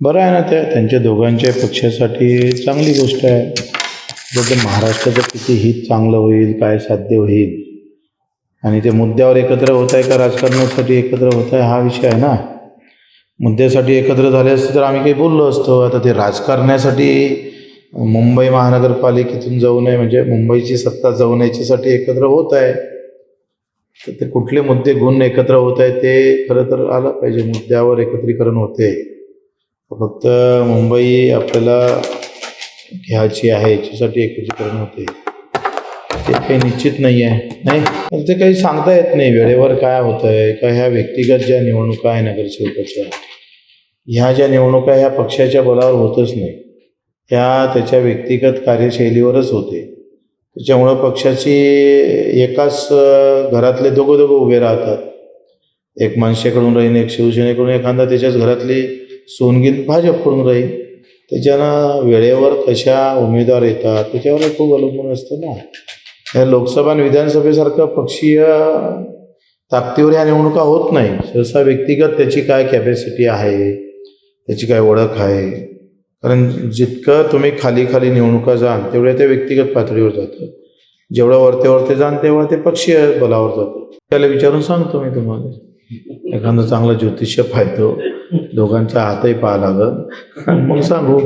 बरं आहे ना त्या त्यांच्या दोघांच्या पक्षासाठी चांगली गोष्ट आहे. जर ते महाराष्ट्राचं किती हित चांगलं होईल काय साध्य होईल आणि ते मुद्द्यावर एकत्र होत आहे का राजकारणासाठी एकत्र होत आहे हा विषय आहे ना. मुद्द्यासाठी एकत्र झाले असते तर आम्ही काही बोललो असतो. आता ते राजकारणासाठी मुंबई महानगरपालिकेतून जाऊ नये म्हणजे मुंबईची सत्ता जाऊ नये याच्यासाठी एकत्र होत आहे. तर ते कुठले मुद्दे गुण एकत्र होत आहे ते खरं तर आलं पाहिजे. मुद्द्यावर एकत्रीकरण होते. फक्त मुंबई आपल्याला घ्यायची आहे याच्यासाठी एकत्रीकरण होते. ते काही निश्चित नाही आहे नाही? पण ते काही सांगता येत नाही वेळेवर काय होतं आहे का ह्या व्यक्तिगत ज्या निवडणुका आहे नगरसेवकाच्या ह्या ज्या निवडणुका ह्या पक्षाच्या बलावर होतच नाही. ह्या त्याच्या व्यक्तिगत कार्यशैलीवरच होते. त्याच्यामुळं पक्षाची एकाच घरातले दोघं दोघं उभे राहतात. एक मनसेकडून राहीन एक शिवसेनेकडून एखादा त्याच्याच घरातली सोनगिन भाजपकडून राहील. त्याच्यानं वेळेवर कशा उमेदवार येतात. त्याच्यावर खूप अवलंबून असतं ना. या लोकसभा आणि विधानसभेसारखं पक्षीय ताकदीवर ह्या निवडणुका होत नाही. सहसा व्यक्तिगत त्याची काय कॅपॅसिटी आहे? त्याची काय ओळख आहे? कारण जितकं तुम्ही खाली खाली निवडणुका जाल तेवढ्या त्या व्यक्तिगत पातळीवर जातं. जेवढं वरते वरते जाल तेव्हा ते पक्षीय बलावर जातं. त्याला विचारून सांगतो मी तुम्हाला. एखादं चांगलं ज्योतिष्य पाहतो दोघांचा हातही पाहा लागत मग सांगू